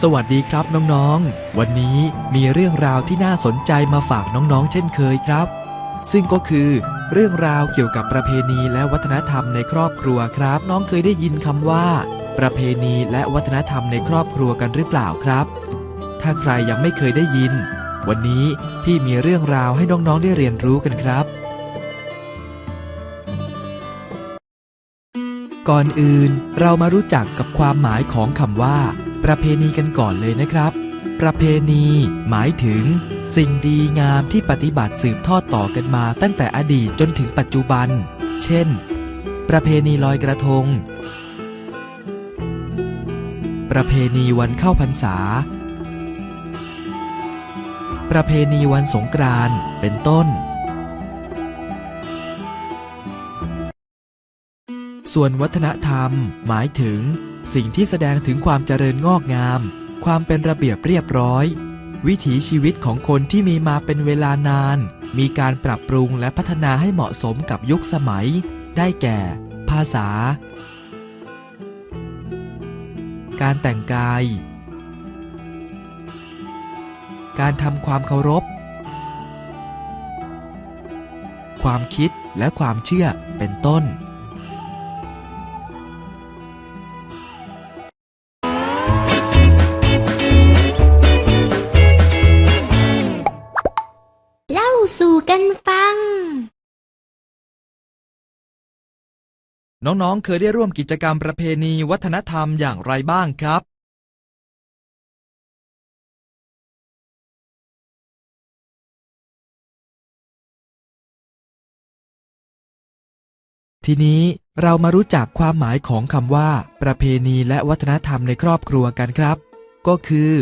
สวัสดีครับน้องๆ วันนี้มีเรื่องราวที่น่าสนใจมาฝากน้องๆ เช่นเคยครับ ซึ่งก็คือเรื่องราวเกี่ยวกับประเพณีและวัฒนธรรมในครอบครัวครับ น้องเคยได้ยินคำว่า ประเพณีและวัฒนธรรมในครอบครัวกันหรือเปล่าครับ ถ้าใครยังไม่เคยได้ยิน วันนี้พี่มีเรื่องราวให้น้องๆ ได้เรียนรู้กันครับ ก่อนอื่นเรามารู้จักกับความหมายของคำว่า ประเพณีกันก่อนเลยนะครับ ประเพณี หมายถึง สิ่งดีงามที่ปฏิบัติสืบทอดต่อกันมาตั้งแต่อดีตจนถึงปัจจุบัน เช่น ประเพณีลอยกระทง ประเพณีวันเข้าพรรษา ประเพณีวันสงกรานต์เป็นต้น ส่วนวัฒนธรรม หมายถึง สิ่งที่แสดงถึงความเจริญงอกงาม ความเป็นระเบียบเรียบร้อย วิถีชีวิตของคนที่มีมาเป็นเวลานาน มีการปรับปรุงและพัฒนาให้เหมาะสมกับยุคสมัย ได้แก่ ภาษา การแต่งกาย การทำความเคารพ ความคิดและความเชื่อเป็นต้น น้องๆ เคยได้ร่วมกิจกรรมประเพณีวัฒนธรรมอย่างไรบ้างครับ ทีนี้เรามารู้จักความหมายของคำว่า ประเพณีและวัฒนธรรมในครอบครัวกันครับ ก็คือ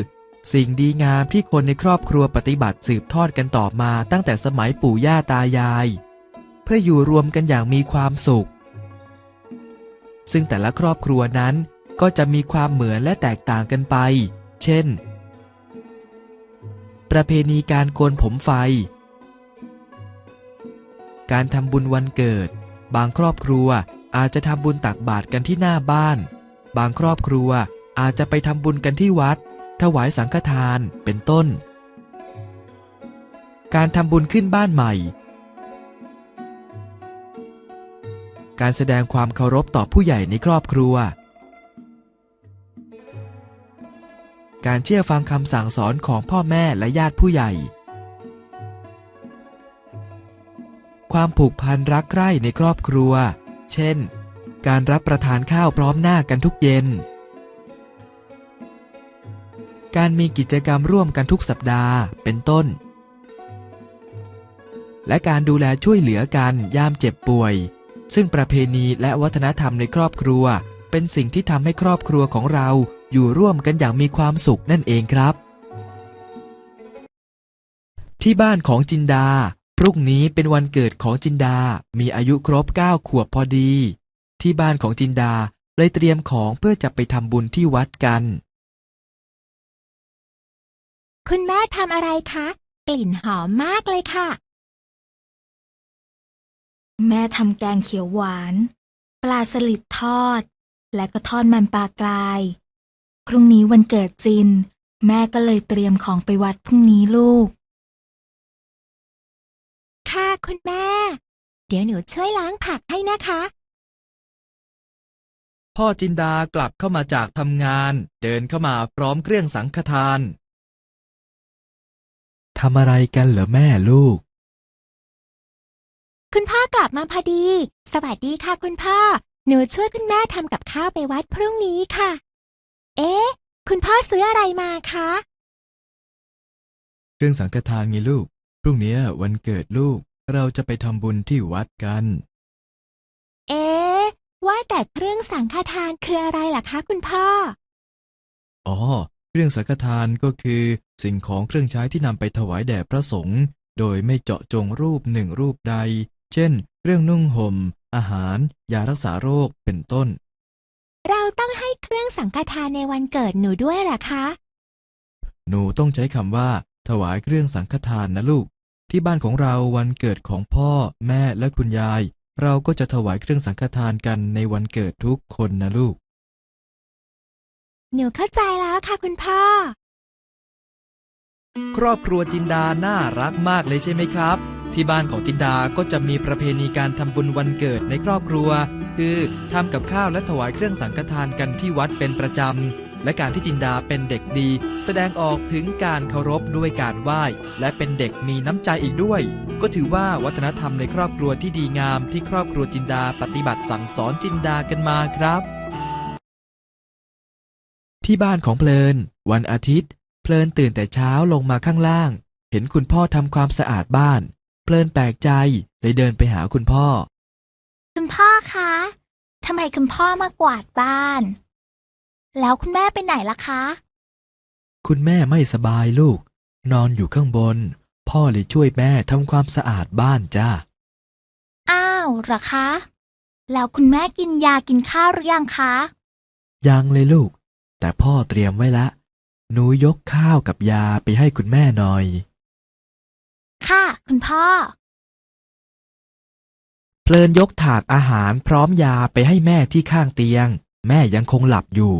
สิ่งดีงามที่คนในครอบครัวปฏิบัติสืบทอดกันต่อมาตั้งแต่สมัยปู่ย่าตายาย เพื่ออยู่รวมกันอย่างมีความสุข ซึ่งแต่ละครอบครัวนั้นก็จะมีความเหมือนและแตกต่างกันไป เช่น ประเพณีการโกนผมไฟ การทำบุญวันเกิด บางครอบครัวอาจจะทำบุญตักบาตรกันที่หน้าบ้าน บางครอบครัวอาจจะไปทำบุญกันที่วัด ถวายสังฆทาน เป็นต้น การทำบุญขึ้นบ้านใหม่ การแสดงความเคารพต่อผู้ใหญ่ในครอบครัว การเชื่อฟังคำสั่งสอนของพ่อแม่และญาติผู้ใหญ่ ความผูกพันรักใคร่ในครอบครัว เช่น การรับประทานข้าวพร้อมหน้ากันทุกเย็น การมีกิจกรรมร่วมกันทุกสัปดาห์ เป็นต้น และการดูแลช่วยเหลือกันยามเจ็บป่วย ซึ่งประเพณีและวัฒนธรรมในครอบครัว เป็นสิ่งที่ทำให้ครอบครัวของเราอยู่ร่วมกันอย่างมีความสุขนั่นเองครับ ที่บ้านของจินดา พรุ่งนี้เป็นวันเกิดของจินดา มีอายุครบ 9 ขวบพอดี ที่บ้านของจินดาเลยเตรียมของเพื่อจะไปทำบุญที่วัดกัน คุณแม่ทำอะไรคะ กลิ่นหอมมากเลยค่ะ แม่ทำแกงเขียวหวาน ปลาสลิดทอด และก็ทอดมันปลากราย พรุ่งนี้วันเกิดจิน แม่ก็เลยเตรียมของไปวัดพรุ่งนี้ลูก ค่ะคุณแม่ เดี๋ยวหนูช่วยล้างผักให้นะคะ พ่อจินดากลับเข้ามาจากทำงาน เดินเข้ามาพร้อมเครื่องสังฆทานทำอะไรกันเหรอแม่ลูก คุณพ่อกลับมาพอดี สวัสดีค่ะคุณพ่อ หนูช่วยคุณแม่ทำกับข้าวไปวัดพรุ่งนี้ค่ะ เอ๊ะ คุณพ่อซื้ออะไรมาคะเครื่องสังฆทานไงลูก พรุ่งนี้วันเกิดลูก เราจะไปทำบุญที่วัดกัน เอ๊ะ ว่าแต่เครื่องสังฆทานคืออะไรล่ะคะ คุณพ่อ อ๋อ เครื่องสังฆทานก็คือ สิ่งของเครื่องใช้ที่นำไปถวายแด่พระสงฆ์ โดยไม่เจาะจงรูปหนึ่งรูปใด เช่นเครื่องนุ่งห่ม อาหาร ยารักษาโรค เป็นต้น เราต้องให้เครื่องสังฆทานในวันเกิดหนูด้วยเหรอคะ หนูต้องใช้คำว่า ถวายเครื่องสังฆทานนะลูก ที่บ้านของเราวันเกิดของพ่อ แม่และคุณยาย เราก็จะถวายเครื่องสังฆทานกันในวันเกิดทุกคนนะลูก หนูเข้าใจแล้วค่ะคุณพ่อ ครอบครัวจินดาน่ารักมากเลยใช่ไหมครับ ที่บ้านของจินดาก็จะมีประเพณีการทำบุญวันเกิดในครอบครัว คือทำกับข้าวและถวายเครื่องสังฆทานกันที่วัดเป็นประจำ และการที่จินดาเป็นเด็กดี แสดงออกถึงการเคารพด้วยการไหว้ และเป็นเด็กมีน้ำใจอีกด้วย ก็ถือว่าวัฒนธรรมในครอบครัวที่ดีงามที่ครอบครัวจินดาปฏิบัติสั่งสอนจินดากันมาครับ ที่บ้านของเพลิน วันอาทิตย์ เพลินตื่นแต่เช้าลงมาข้างล่าง เห็นคุณพ่อทำความสะอาดบ้าน เพลินแปลกใจเลยเดินไปหาคุณพ่อ คุณพ่อคะทำไมคุณพ่อมากวาดบ้าน แล้วคุณแม่ไปไหนล่ะคะ คุณแม่ไม่สบายลูก นอนอยู่ข้างบน พ่อเลยช่วยแม่ทำความสะอาดบ้านจ้าอ้าวเหรอคะ แล้วคุณแม่กินยากินข้าวหรือยังคะ ยังเลยลูก แต่พ่อเตรียมไว้ละ หนูยกข้าวกับยาไปให้คุณแม่หน่อย ค่ะ คุณพ่อ เพลินยกถาดอาหารพร้อมยาไปให้แม่ที่ข้างเตียง แม่ยังคงหลับอยู่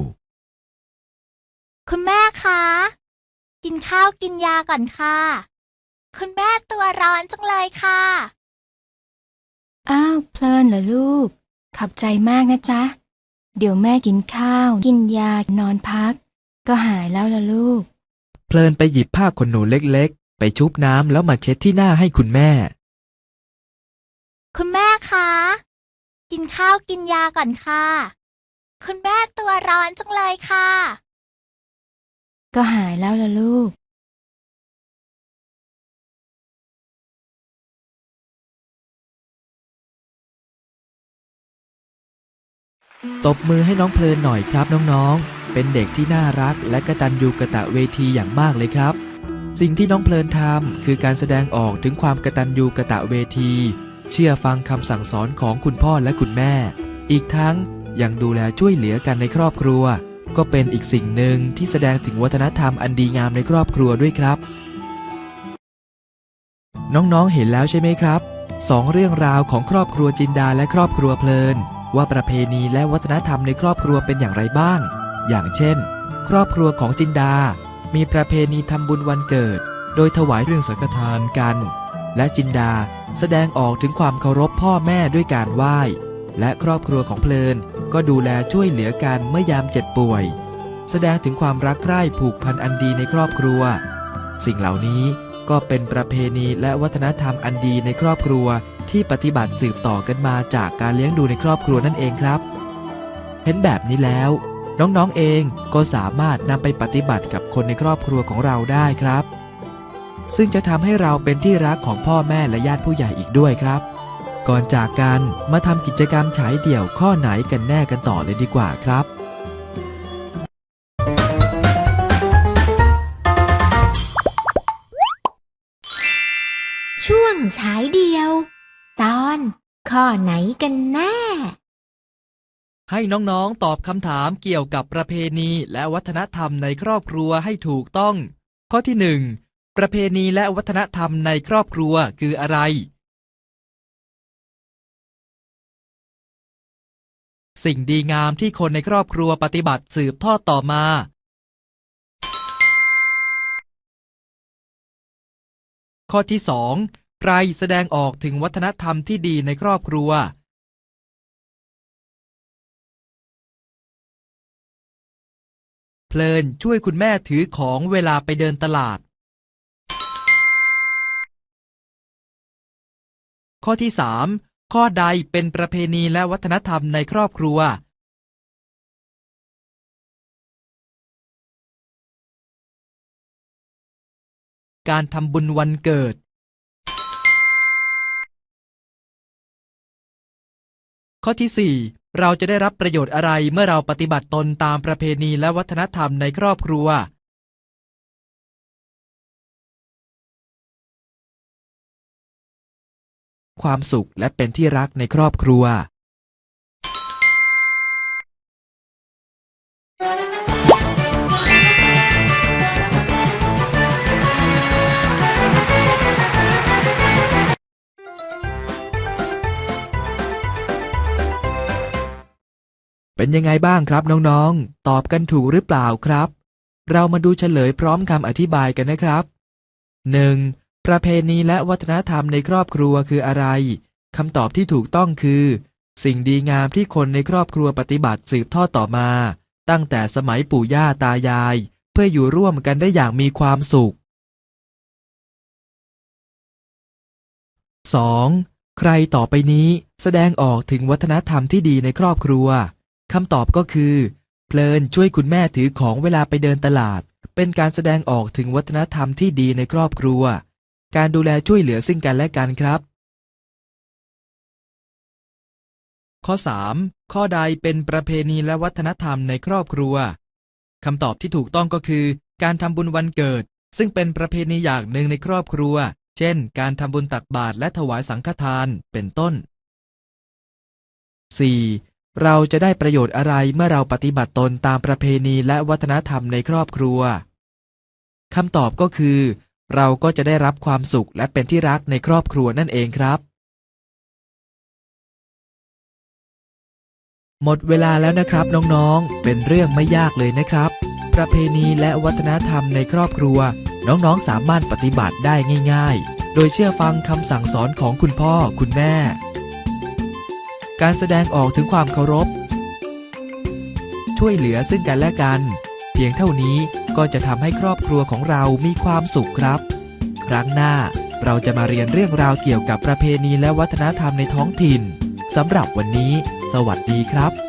คุณแม่คะ กินข้าวกินยาก่อนค่ะ คุณแม่ตัวร้อนจังเลยค่ะ อ้าวเพลินเหรอลูก ขอบใจมากนะจ๊ะ เดี๋ยวแม่กินข้าว กินยานอนพัก ก็หายแล้วล่ะลูก เพลินไปหยิบผ้าขนหนูเล็กๆ ไปชุบน้ำแล้วมาเช็ดที่หน้าให้คุณแม่ คุณแม่คะ กินข้าวกินยาก่อนค่ะ คุณแม่ตัวร้อนจังเลยค่ะ ก็หายแล้วล่ะลูก ตบมือให้น้องเพลินหน่อยครับน้องๆ เป็นเด็กที่น่ารักและกตัญญูกะตะเวทีอย่างมากเลยครับ สิ่งที่น้องเพลินทำคือการแสดงออกถึงความกตัญญูกะตะเวที เชื่อฟังคำสั่งสอนของคุณพ่อและคุณแม่ อีกทั้งยังดูแลช่วยเหลือกันในครอบครัว ก็เป็นอีกสิ่งหนึ่งที่แสดงถึงวัฒนธรรมอันดีงามในครอบครัวด้วยครับ น้องๆเห็นแล้วใช่ไหมครับสองเรื่องราวของครอบครัวจินดาและครอบครัวเพลิน ว่าประเพณีและวัฒนธรรมในครอบครัวเป็นอย่างไรบ้าง อย่างเช่น ครอบครัวของจินดา มีประเพณีทำบุญวันเกิด โดยถวายเครื่องสังฆทานกัน และจินดาแสดงออกถึงความเคารพพ่อแม่ด้วยการไหว้ และครอบครัวของเพลินก็ดูแลช่วยเหลือกันเมื่อยามเจ็บป่วย แสดงถึงความรักใคร่ผูกพันอันดีในครอบครัว สิ่งเหล่านี้ก็เป็นประเพณีและวัฒนธรรมอันดีในครอบครัวที่ปฏิบัติสืบต่อกันมาจากการเลี้ยงดูในครอบครัวนั่นเองครับ เห็นแบบนี้แล้ว น้องๆเองก็สามารถนำไปปฏิบัติกับคนในครอบครัวของเราได้ครับ ซึ่งจะทำให้เราเป็นที่รักของพ่อแม่และญาติผู้ใหญ่อีกด้วยครับ ก่อนจากกันมาทำกิจกรรมฉายเดี่ยวข้อไหนกันแน่กันต่อเลยดีกว่าครับช่วงฉายเดียว ตอนข้อไหนกันแน่ ให้น้องๆ ตอบคำถามเกี่ยวกับประเพณีและวัฒนธรรมในครอบครัวให้ถูกต้อง ข้อที่หนึ่งประเพณีและวัฒนธรรมในครอบครัวคืออะไร สิ่งดีงามที่คนในครอบครัวปฏิบัติสืบทอดต่อมา ข้อที่สองใครแสดงออกถึงวัฒนธรรมที่ดีในครอบครัว เพลินช่วยคุณแม่ถือของเวลาไปเดินตลาด ข้อที่สามข้อใดเป็นประเพณีและวัฒนธรรมในครอบครัว การทำบุญวันเกิด ข้อที่ 4 เราจะได้รับประโยชน์อะไรเมื่อเราปฏิบัติตนตามประเพณีและวัฒนธรรมในครอบครัว ความสุขและเป็นที่รักในครอบครัว เป็นยังไงบ้างครับน้องๆ ตอบกันถูกหรือเปล่าครับ เรามาดูเฉลยพร้อมคำอธิบายกันนะครับ 1. ประเพณีและวัฒนธรรมในครอบครัวคืออะไรคำตอบที่ถูกต้องคือ สิ่งดีงามที่คนในครอบครัวปฏิบัติสืบทอดต่อมา ตั้งแต่สมัยปู่ย่าตายาย เพื่ออยู่ร่วมกันได้อย่างมีความสุข 2. ใครต่อไปนี้แสดงออกถึงวัฒนธรรมที่ดีในครอบครัว คำตอบก็คือ เพลินช่วยคุณแม่ถือของเวลาไปเดินตลาด เป็นการแสดงออกถึงวัฒนธรรมที่ดีในครอบครัว การดูแลช่วยเหลือซึ่งกันและกันครับ ข้อ 3. ข้อใดเป็นประเพณีและวัฒนธรรมในครอบครัวคำตอบที่ถูกต้องก็คือ การทำบุญวันเกิด ซึ่งเป็นประเพณีอย่างหนึ่งในครอบครัว เช่น การทำบุญตักบาตรและถวายสังฆทานเป็นต้น 4. เราจะได้ประโยชน์อะไรเมื่อเราปฏิบัติตนตามประเพณีและวัฒนธรรมในครอบครัวคำตอบก็คือ เราก็จะได้รับความสุขและเป็นที่รักในครอบครัวนั่นเองครับ หมดเวลาแล้วนะครับน้องๆ เป็นเรื่องไม่ยากเลยนะครับ ประเพณีและวัฒนธรรมในครอบครัว น้องๆสามารถปฏิบัติได้ง่าย ๆ โดยเชื่อฟังคำสั่งสอนของคุณพ่อคุณแม่ การแสดงออกถึงความเคารพ ช่วยเหลือซึ่งกันและกัน เพียงเท่านี้ก็จะทำให้ครอบครัวของเรามีความสุขครับ ครั้งหน้าเราจะมาเรียนเรื่องราวเกี่ยวกับประเพณีและวัฒนธรรมในท้องถิ่นสำหรับวันนี้ สวัสดีครับ